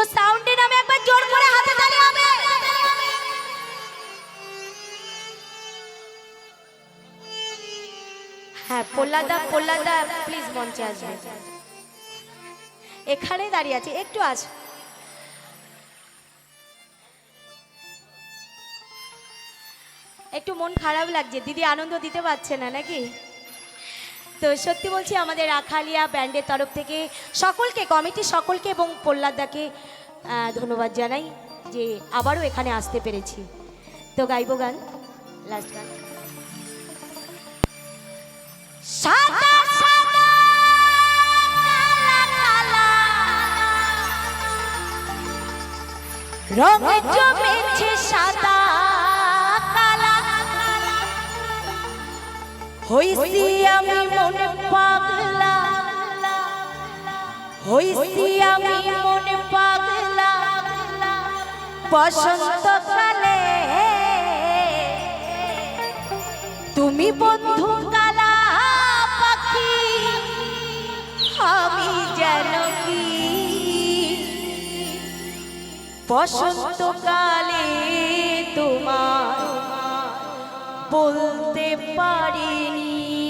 তো সাউন্ডে নামে একবার জোর করে হাতে তালি হবে। হ্যাঁ পোল্লাদা পোল্লাদা প্লিজ মঞ্চে আসবে। এখানে দাঁড়িয়ে আছে, একটু আস একটু মন খারাপ লাগছে, দিদি আনন্দ দিতে পারছে না নাকি? তো সত্যি বলছি, আমাদের আখালিয়া ব্যান্ডের তরফ থেকে সকলকে কমিটি সকলকে এবং পোল্লাদাকে ধন্যবাদ জানাই যে আবারও এখানে আসতে পেরেছি। তো গাইব গান লাস্ট গান। রঙ জমেছে সাদা হইছি আমি মনে পাগলা। হইছি আমি মনে পাগলা। বসন্তকালে তুমি বন্ধু কালা পাখি, আমি যেন কি? তোমার বলতে পারিনি।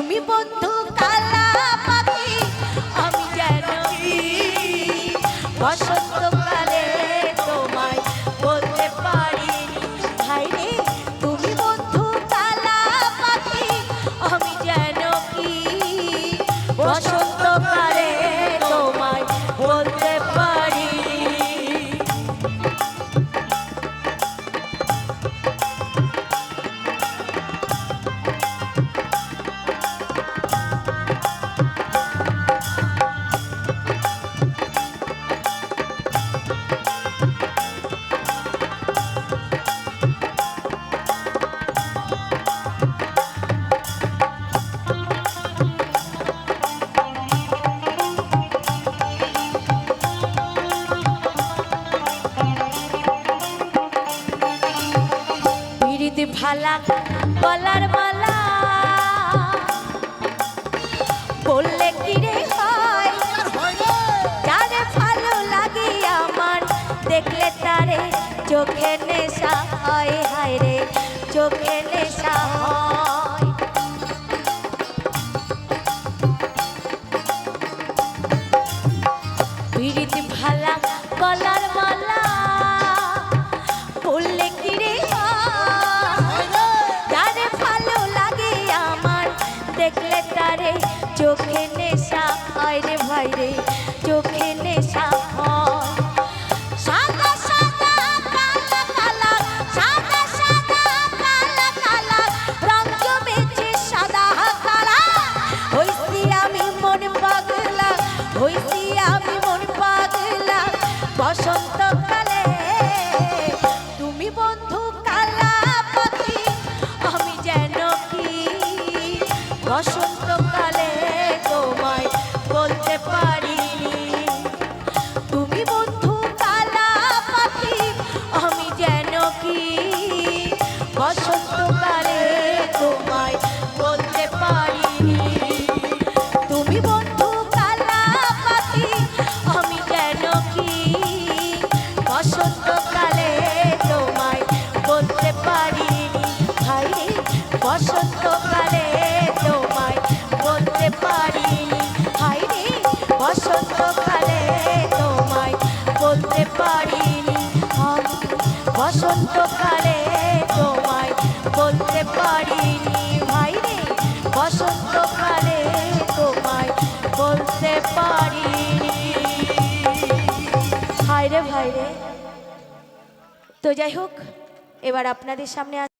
তুমি বন্ধু মালা রে হয় ভালো লাগে আমার, দেখলে চোখে নেশা হয়, হায় রে, চোখে নেশা হয়। দেখলে তারে চোখে নেশা। হয় রে ভাই রে চোখে নেশা। বসন্তকালে তোমায় বলতে তুমি বন্ধু আমি বসন্তকালে বলতে তুমি বন্ধু আমি বসন্তকালে বলতে পারিনি হ্যাঁ, বসন্তকালে বলতে ভাই রে, বসন্তকালে বলতে রে, ভাই রে। তো যাই হোক, এবার আপনাদের সামনে